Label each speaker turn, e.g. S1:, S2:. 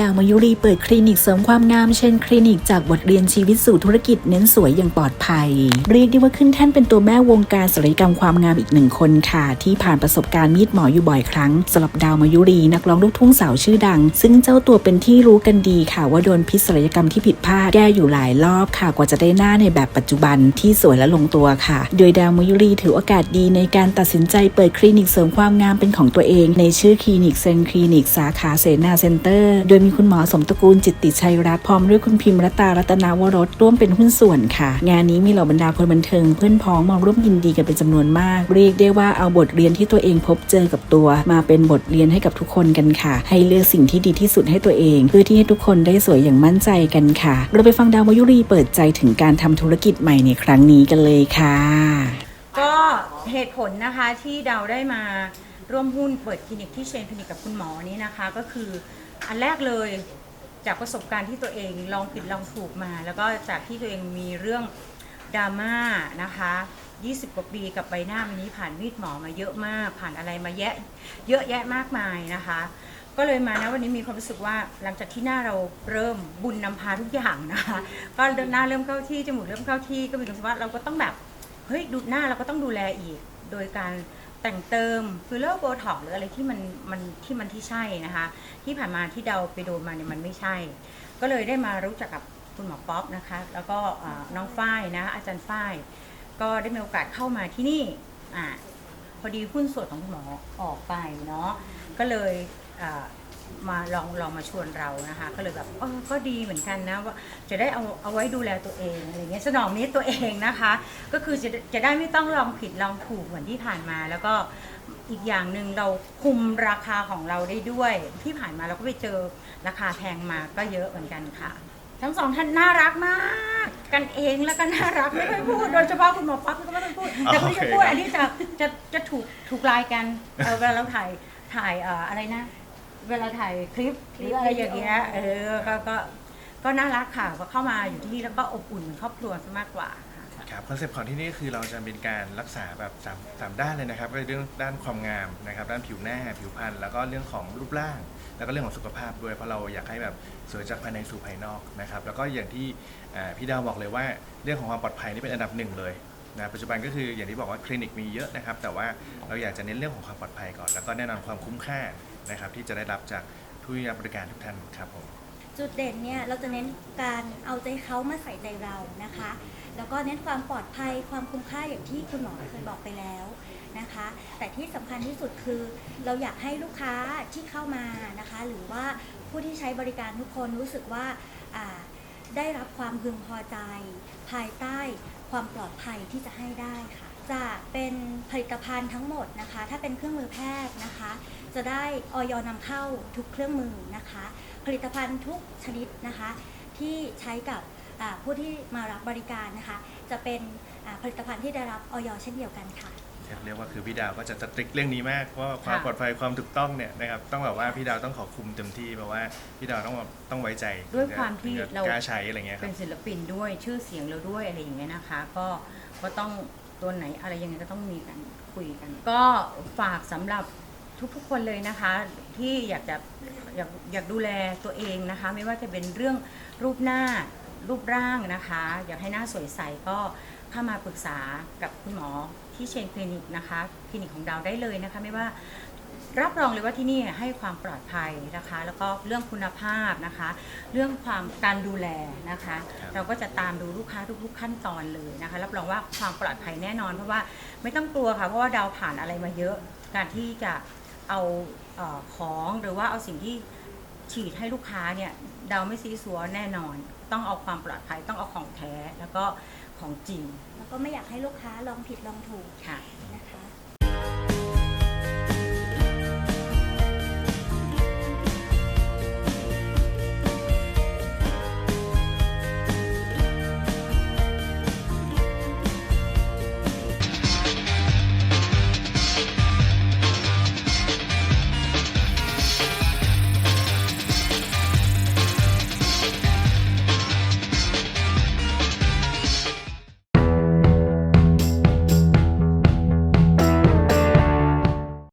S1: ดาวมายุรีเปิดคลินิกเสริมความงามเช่นคลินิกจากบทเรียนชีวิตสู่ธุรกิจเน้นสวยอย่างปลอดภัย เรียกได้ว่าขึ้นแท่นเป็นตัวแม่วงการศัลยกรรมความงามอีกหนึ่งคนค่ะ ที่ผ่านประสบการณ์มีดหมออยู่บ่อยครั้งสำหรับดาวมายุรีนักร้องลูกทุ่งสาวชื่อดัง ซึ่งเจ้าตัวเป็นที่รู้กันดีค่ะ ว่าโดนพิษศัลยกรรมที่ผิดพลาดแก้อยู่หลายรอบค่ะ กว่าจะได้หน้าในแบบปัจจุบันที่สวยและลงตัวค่ะ โดยดาวมายุรีถือโอกาสดีในการตัดสินใจเปิดคลินิกเสริมความงามเป็นของตัวเอง ในชื่อคลินิกเซนคลินิกสาขาเสนาเซ็นเตอร์ โดยมีคุณหมอสมตระกูลจิตติชัยรัตน์พร้อมด้วยคุณพิมพ์รัตารัตนาวรสร่วมเป็นหุ้นส่วนค่ะ งานนี้มีเหล่าบรรดาคนบันเทิงเพื่อนพ้องมาร่วมยินดีกันเป็นจำนวนมาก เรียกได้ว่าเอาบทเรียนที่ตัวเองพบเจอกับตัว มาเป็นบทเรียนให้กับทุกคนกันค่ะ ให้เลือกสิ่งที่ดีที่สุดให้ตัวเอง เพื่อที่ให้ทุกคนได้สวยอย่างมั่นใจกันค่ะ เราไปฟังดาวมายุรีเปิดใจถึงการทำธุรกิจใหม่ในครั้งนี้กันเลยค่ะ
S2: ก็เหตุผลนะคะที่ดาวได้มาร่วมหุ้นเปิดคลินิกที่เชนคลินิกกับคุณหมอนี้นะคะ ก็คือ อันแรกเลยจากประสบการณ์ที่ตัวเองลองผิดลองถูกมา แล้วก็จากที่ตัวเองมีเรื่องดราม่านะคะ 20 กว่าปีกับใบหน้าวันนี้ผ่านมีดหมอมาเยอะมาก ผ่านอะไรมาแยะเยอะแยะมากมายนะคะ ก็เลยมานะวันนี้มีความรู้สึกว่าหลังจากที่หน้าเราเริ่มบุญนำพาทุกอย่างนะคะก็หน้าเริ่มเข้าที่จมูกเริ่มเข้าที่ก็มีความรู้สึกว่าเราก็ต้องแบบเฮ้ยดูหน้าเราก็ต้องดูแลอีก โดยการ แต่งเติมฟิลเลอร์โบท็อกหรืออะไรที่มันมันที่มันที่ใช่นะคะ ที่ผ่านมาที่เดาไปโดนมาเนี่ยมันไม่ใช่ ก็เลยได้มารู้จักกับคุณหมอป๊อปนะคะ แล้วก็น้องฝ้ายนะ อาจารย์ฝ้ายก็ได้มีโอกาสเข้ามาที่นี่อ่าพอดีหุ้นส่วนของคุณหมอออกไปเนาะก็เลยอ่า มาลองลองมาชวนเรานะคะ ก็เลยแบบเออก็ดีเหมือนกันนะว่าจะได้เอาเอาไว้ดูแลตัวเองอะไรเงี้ยสนองนี้ตัวเองนะคะ ก็คือจะจะได้ไม่ต้องลองผิดลองถูกเหมือนที่ผ่านมา แล้วก็อีกอย่างหนึ่งเราคุมราคาของเราได้ด้วย ที่ผ่านมาเราก็ไปเจอราคาแพงมาก็เยอะเหมือนกันค่ะ ทั้งสองท่านน่ารักมาก กันเองแล้วก็น่ารักไม่ค่อยพูดโดยเฉพาะคุณหมอป๊อปก็ไม่ค่อยพูดแต่คนที่จะพูดอันนี้จะจะจะถูกถูกลายกันเออเวลาเราถ่ายถ่ายเอ่ออะไรนะ เวลาถ่ายคลิปหรืออะไรอย่างเงี้ยเออก็ก็ก็น่ารักค่ะพอเข้ามาอยู่ที่นี่แล้วก็อบอุ่นเหมือนครอบครัวซะมากกว่าค่ะ
S3: ครับคอนเซปต์ของที่นี่คือเราจะเป็นการรักษาแบบสามสามด้านเลยนะครับก็คือเรื่องด้านความงามนะครับด้านผิวหน้าผิวพรรณแล้วก็เรื่องของรูปร่าง แล้วก็เรื่องของสุขภาพด้วยเพราะเราอยากให้แบบสวยจากภายในสู่ภายนอกนะครับแล้วก็อย่างที่อ่าพี่ดาวบอกเลยว่าเรื่องของความปลอดภัยนี่เป็นอันดับหนึ่งเลยนะปัจจุบันก็คืออย่างที่บอกว่าคลินิกมีเยอะนะครับแต่ว่าเราอยากจะเน้นเรื่องของความปลอดภัยก่อน แล้วก็แน่นอนความคุ้มค่า นะครับที่จะได้รับจากผู้รับบริการทุกท่านครับผม
S4: จุดเด่นเนี่ยเราจะเน้นการเอาใจเขามาใส่ใจเรานะคะ แล้วก็เน้นความปลอดภัยความคุ้มค่าอย่างที่คุณหมอเคยบอกไปแล้วนะคะ แต่ที่สำคัญที่สุดคือ เราอยากให้ลูกค้าที่เข้ามานะคะ หรือว่าผู้ที่ใช้บริการทุกคนรู้สึกว่าอ่าได้รับความพึงพอใจ ภายใต้ความปลอดภัยที่จะให้ได้ค่ะ จะเป็นผลิตภัณฑ์ทั้งหมดนะคะ ถ้าเป็นเครื่องมือแพทย์นะคะ จะได้ออยนำเข้าทุกเครื่องมือนะคะ ผลิตภัณฑ์ทุกชนิดนะคะ ที่ใช้กับอ่าผู้ที่มารับบริการนะคะ จะเป็นอ่าผลิตภัณฑ์ที่ได้รับออยเช่นเดียวกันค่ะ
S3: เรียกว่าคือพี่ดาวก็จะสตริกเรื่องนี้มากเพราะว่าความ
S2: ค่ะ
S3: ปลอดภัยความถูกต้องเนี่ยนะครับต้องแบบว่าพี่ดาวต้องขอคุมเต็มที่เพราะว่าพี่ดาวต้องแบบต้องไว้ใจ
S2: ด้วยความที่
S3: ถึงจะ
S2: เรา
S3: กล้าใช้อะไรเงี้ยค
S2: เป็
S3: รับ
S2: นศิลปินด้วยชื่อเสียงเราด้วยอะไรอย่างเงี้ยนะคะ ก็ก็ต้อง ตัวไหนอะไรยังไงก็ต้องมีกันคุยกัน ก็ฝากสำหรับทุกๆคนเลยนะคะ ที่อยากจะอยากอยากดูแลตัวเองนะคะ ไม่ว่าจะเป็นเรื่องรูปหน้ารูปร่างนะคะ อยากให้หน้าสวยใสก็เข้ามาปรึกษากับคุณหมอที่เชนคลินิกนะคะคลินิกของดาวได้เลยนะคะ ไม่ว่า รับรองเลยว่าที่นี่ให้ความปลอดภัยนะคะ แล้วก็เรื่องคุณภาพนะคะ เรื่องความการดูแลนะคะ
S3: ครับ
S2: เราก็จะตามดูลูกค้าทุกๆขั้นตอนเลยนะคะ รับรองว่าความปลอดภัยแน่นอน เพราะว่าไม่ต้องกลัวค่ะ เพราะว่าดาวผ่านอะไรมาเยอะ การที่จะเอาเออของหรือว่าเอาสิ่งที่ฉีดให้ลูกค้าเนี่ยดาวไม่ซีซัวแน่นอน ต้องเอาความปลอดภัยต้องเอาของแท้แล้วก็ของจริง
S4: แล้วก็ไม่อยากให้ลูกค้าลองผิดลองถูก
S2: ค่ะ
S4: นะคะ